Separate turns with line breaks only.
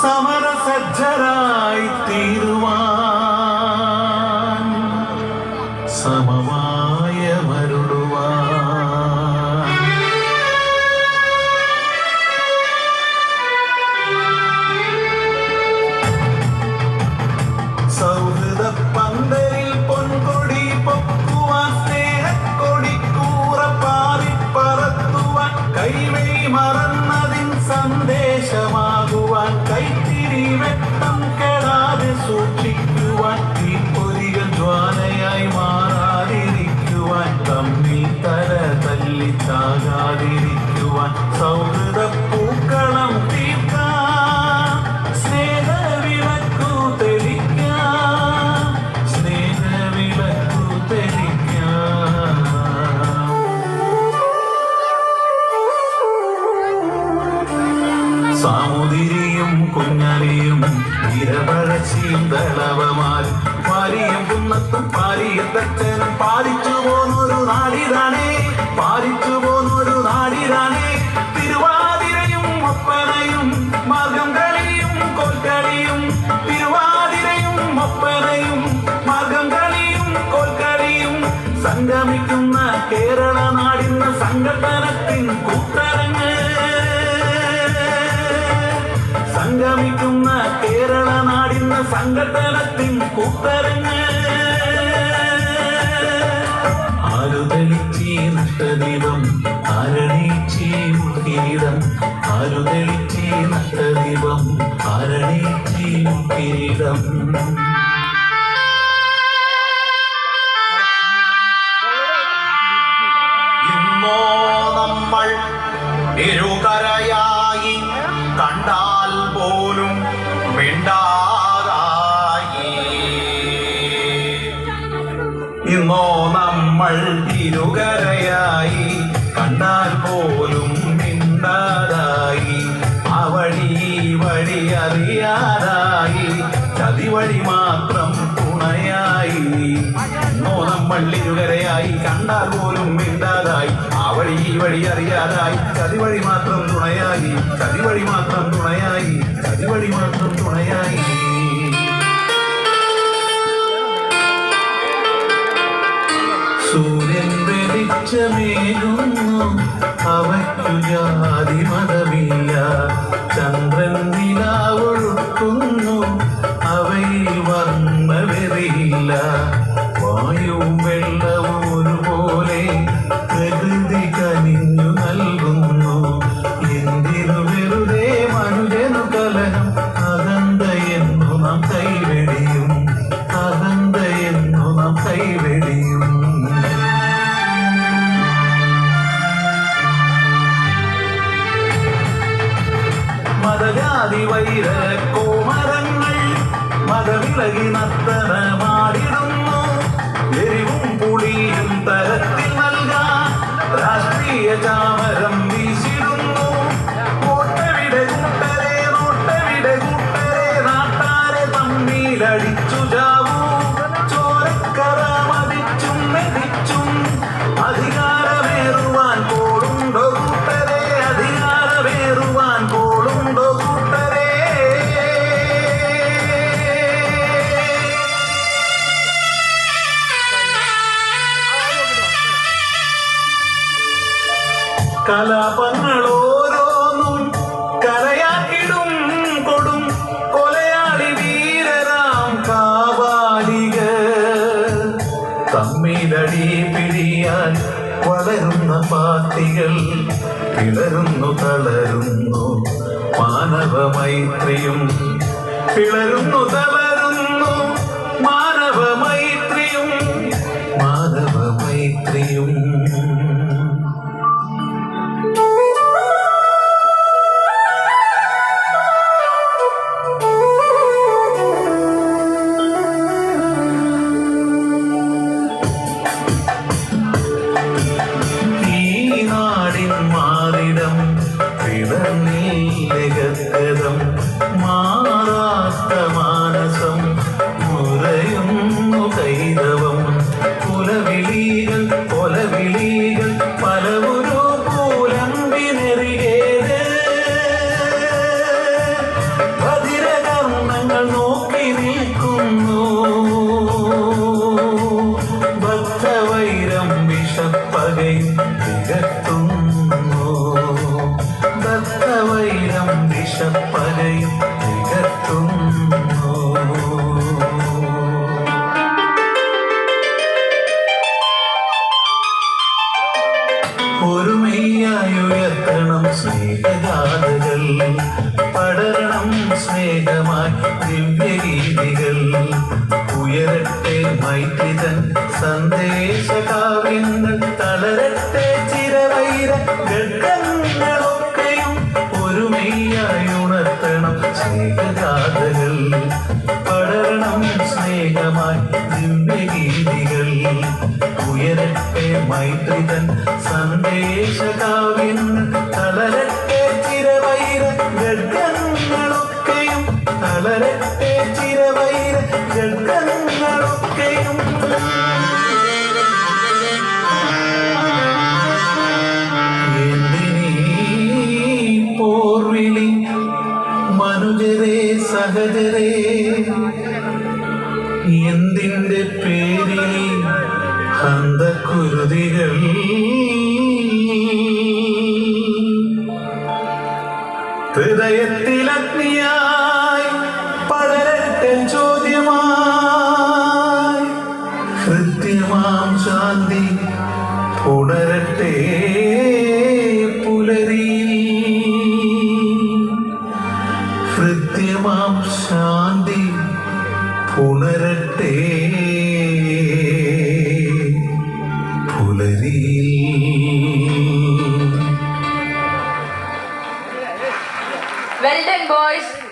സുന്ദരായി തീരുവാൻ സമമായ മരുടുവാൻ സൗഹൃദ പന്തലിൽ പൊൻകൊടി പൊക്കുവാൻ സ്നേഹക്കൊടി കൂറ പാറി പറത്തുവാൻ കൈവൈ മറന്നതിൻ സന്ദേശമാകുവാൻ കൈത്തിരി വെട്ടം കെടാതെ സൂക്ഷിക്കുവാൻ തീപ്പൊരികൾ ജ്വാലയായി മാറാതിരിക്കുവാൻ. തമ്മിൽ തല തല്ലി ചാകാതിരിക്കുവാൻ സൗഹൃദ ഇരപഴച്ചിയും ദളവമാരും പാലിയും കുന്നത്തും പാലിയത്തച്ഛനും പാലിച്ചു പോന്നൊരു നാടിതാണേ. പാലിച്ചു പോന്നൊരു നാടിതാണേ. തിരുവാതിരയും ഒപ്പനയും മാർഗം കളിയും കോൽക്കളിയും. തിരുവാതിരയും ഒപ്പനയും മാർഗം കളിയും കോൽക്കളിയും. സംഗമിക്കുന്ന കേരള നാടിന്ന് സംഘടനത്തിൻ കൂട്ടരങ്ങ്. സംഗമിക്കുന്ന സംഘടനത്തിൻ കൂട്ടരങ്ങ്. ആരുതെളിച്ചീ നഷ്ടദീപം? ആരണീച്ചീ കിരീടം ആരുതെളിച്ചീ നഷ്ടദീപം? ആരണീച്ചീ കിരീടം അറിയാതായി ചതിവഴി മാത്രം തുണയായി മോനം നമ്മൾ ഇരുകരയായി. കണ്ടാൽ പോലും മിണ്ടാതായി. ആ വഴി ഈ വഴി അറിയാതായി. ചതി വഴി മാത്രം തുണയായി. ചതി വഴി മാത്രം തുണയായി. ചതി വഴി മാത്രം തുണയായി. സൂര്യൻ വെളിച്ചമേകുന്നു അവയ്ക്കു ജാതി മതമില്ല. മതജാതി വൈര കോമരങ്ങൾ മതവിലകി നർത്തനമാടിടുന്നു എരിവും പുളിയും തരത്തിൽ നൽകാൻ രാഷ്ട്രീയ ചാമരം കലാപങ്ങൾ കരയാക്കിടും കൊടും കൊലയാളി വീരരാം കാവാലിക തമ്മിലടി പിടിയാൻ വളരുന്ന പാർട്ടികൾ പിളരുന്നു തളരുന്നു. മാനവ മൈത്രിയും പിളരുന്നു തളരുന്നു ശാന്തമാനസം മുറയുന്നു കൈതവം. കുലവിളീകൾ കൊലവിളീകൾ പലവരോ കൂലമ്പി നെറിയേത് ഭദ്രകർമ്മങ്ങൾ നോക്കി നിൽക്കുന്നു. ഭക്തവൈരം വിഷപ്പകയും തികത്തുന്നു. ഭക്തവൈരം വിഷപ്പകയും സ്നേഹഗാഥകൾ പടരണം സ്നേഹമായി ദിവ്യരീതികൾ ഉയരട്ടെ മൈത്രിതൻ സന്ദേശ കാവ്യങ്ങൾ തളരട്ടെ ചിരവൈര ഘട്ടങ്ങളൊക്കെയും ഒരുമയായി ഉണർത്തണം സ്നേഹഗാഥ മൈത്രിതൻ സന്ദേശകാവിൻ തളരട്ടെ ചിരവൈര ഗഡ്ഗങ്ങളൊക്കെയും തളരട്ടെ ചിരവൈര ഗർഗങ്ങളൊക്കെയും ഹന്തക്കുരുതികൾ ഹൃദയത്തിലഗ്നിയായി പടരട്ടെ ചോദ്യമായി. ഹൃദ്യമാം ശാന്തി പുണരട്ടെ പുലരി. ഹൃദ്യമാം ശാന്തി പുണരട്ടെ പുലരി
Well done, boys.